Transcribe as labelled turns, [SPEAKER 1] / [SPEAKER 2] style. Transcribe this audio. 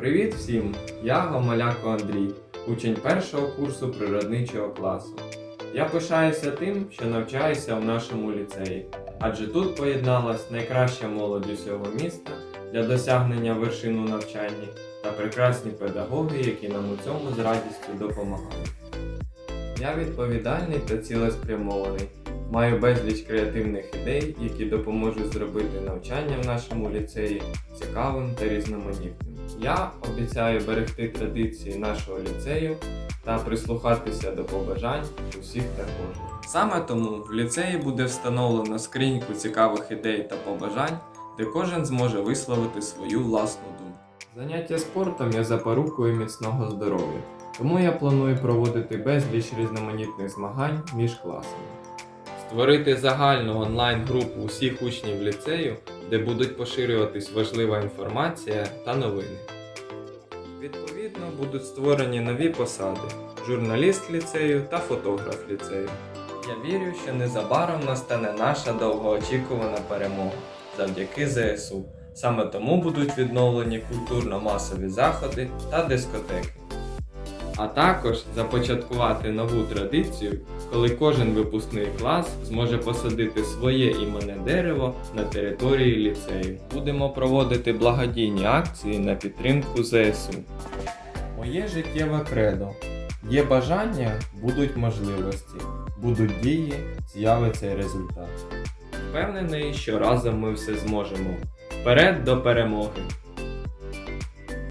[SPEAKER 1] Привіт всім! Я Гомоляко Андрій, учень першого курсу природничого класу. Я пишаюся тим, що навчаюся в нашому ліцеї, адже тут поєдналась найкраща молодь усього міста для досягнення вершин у навчанні та прекрасні педагоги, які нам у цьому з радістю допомагають. Я відповідальний та цілеспрямований. Маю безліч креативних ідей, які допоможуть зробити навчання в нашому ліцеї цікавим та різноманітним. Я обіцяю берегти традиції нашого ліцею та прислухатися до побажань усіх та кожного. Саме тому в ліцеї буде встановлено скриньку цікавих ідей та побажань, де кожен зможе висловити свою власну думку. Заняття спортом є запорукою міцного здоров'я, тому я планую проводити безліч різноманітних змагань між класами. Створити загальну онлайн-групу усіх учнів ліцею, де будуть поширюватись важлива інформація та новини. Відповідно, будуть створені нові посади: журналіст ліцею та фотограф ліцею. Я вірю, що незабаром настане наша довгоочікувана перемога завдяки ЗСУ. Саме тому будуть відновлені культурно-масові заходи та дискотеки. А також започаткувати нову традицію, коли кожен випускний клас зможе посадити своє іменне дерево на території ліцею. Будемо проводити благодійні акції на підтримку ЗСУ. Моє життєве кредо. Є бажання, будуть можливості, будуть дії, з'явиться результат. Впевнений, що разом ми все зможемо. Вперед до перемоги!